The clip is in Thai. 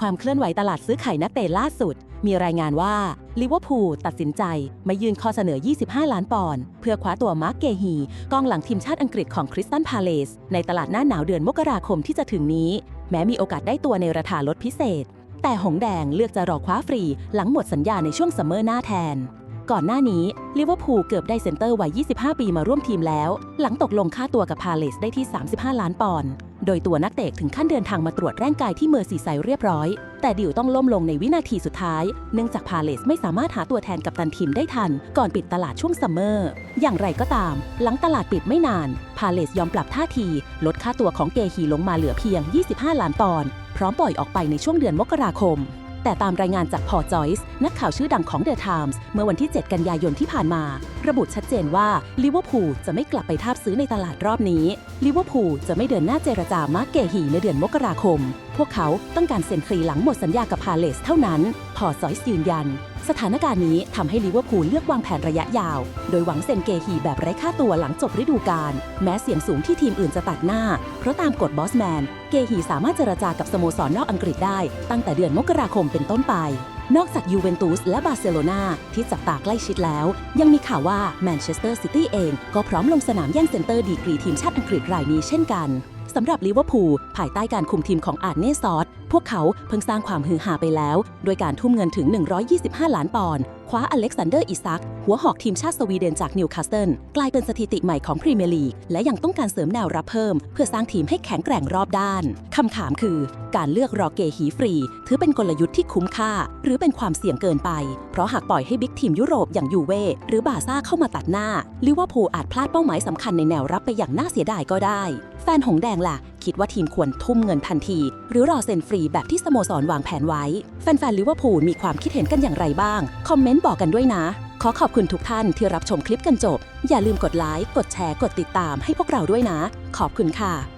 ความเคลื่อนไหวตลาดซื้อขายนักเตะล่าสุด มีรายงานว่าลิเวอร์พูลตัดสินใจมายื่นข้อเสนอ 25 ล้านปอนด์เพื่อคว้าตัวมาร์กเกฮีกองหลังทีมชาติอังกฤษของคริสตันพาเลสในตลาดหน้าหนาวเดือนมกราคมที่จะถึงนี้ แม้มีโอกาสได้ตัวในราคาลดพิเศษ แต่หงแดงเลือกจะรอคว้าฟรีหลังหมดสัญญาในช่วงซัมเมอร์หน้าแทนก่อนหน้านี้ลิเวอร์พูลเกือบได้เซนเตอร์วัย 25 ปีมาร่วมทีมแล้ว หลังตกลงค่าตัวกับพาเลสได้ที่ 35 ล้านปอนด์ โดยตัวนักเตะถึงขั้นเดินทางมาตรวจร่างกายที่เมอร์ซีไซด์เรียบร้อย แต่ดิวต้องล่มลงในวินาทีสุดท้าย เนื่องจากพาเลสไม่สามารถหาตัวแทนกับตันทีมได้ทัน ก่อนปิดตลาดช่วงซัมเมอร์ อย่างไรก็ตาม หลังตลาดปิดไม่นาน พาเลสยอมปรับท่าที ลดค่าตัวของเกฮีลงมาเหลือเพียง 25 ล้านปอนด์พร้อมปล่อยออกไปในช่วงเดือนมกราคม แต่ตามรายงานจากพอจอยส์นักข่าวชื่อดังของ The Times เมื่อวันที่ 7 กันยายนที่ผ่านมา ระบุชัดเจนว่าลิเวอร์พูลจะไม่กลับไปทาบซื้อในตลาดรอบนี้ลิเวอร์พูลจะไม่เดินหน้าเจรจามาร์กเกฮีในเดือนมกราคม พวกเขาต้องการเซ็นฟรีหลังหมดสัญญากับพาเลสเท่านั้น พอจอยส์ยืนยัน สถานการณ์นี้ทำให้ลิเวอร์พูลเลือกวางแผนระยะยาว โดยหวังเซ็นเกฮีแบบไร้ค่าตัวหลังจบฤดูกาลแม้เสี่ยงสูงที่ทีมอื่นจะตัดหน้า เพราะตามกฎบอสแมน เกฮีสามารถเจรจากับสโมสรนอกอังกฤษได้ ตั้งแต่เดือนมกราคมเป็นต้นไป นอกจากยูเวนตุสและบาร์เซโลนาที่จับตาใกล้ชิดแล้ว ยังมีข่าวว่าแมนเชสเตอร์ซิตี้เองก็พร้อมลงสนามแย่งเซนเตอร์ดีกรีทีมชาติอังกฤษรายนี้เช่นกันสำหรับลิเวอร์พูลภายใต้การคุมทีมของอาร์เน่ซอสพวกเขาเพิ่งสร้างความฮือฮาไปแล้ว โดยการทุ่มเงินถึง 125 ล้านปอนด์คว้าอเล็กซานเดอร์อิซัก หัวหอกทีมชาติสวีเดนจากนิวคาสเซิลกลายเป็นสถิติใหม่ของพรีเมียร์ลีก และยังต้องการเสริมแนวรับเพิ่ม เพื่อสร้างทีมให้แข็งแกร่งรอบด้าน คำถามคือ การเลือกรอเกฮีฟรี ถือเป็นกลยุทธ์ที่คุ้มค่า หรือเป็นความเสี่ยงเกินไป เพราะหากปล่อยให้บิ๊กทีมยุโรปอย่างยูเว่หรือบาซ่าเข้ามาตัดหน้าลิเวอร์พูลอาจพลาดเป้าหมายสำคัญในแนวรับไปอย่างน่าเสียดายก็ได้ แฟนหงแดงล่ะ คิดว่าทีมควรทุ่มเงินทันที หรือรอเซ็นฟรีแบบที่สโมสรวางแผนไว้ แฟนๆลิเวอร์พูลมีความคิดเห็นกันอย่างไรบ้าง คอมเมนต์บอกกันด้วยนะ ขอขอบคุณทุกท่านที่รับชมคลิปกันจบ อย่าลืมกดไลค์กดแชร์กดติดตามให้พวกเราด้วยนะ ขอบคุณค่ะ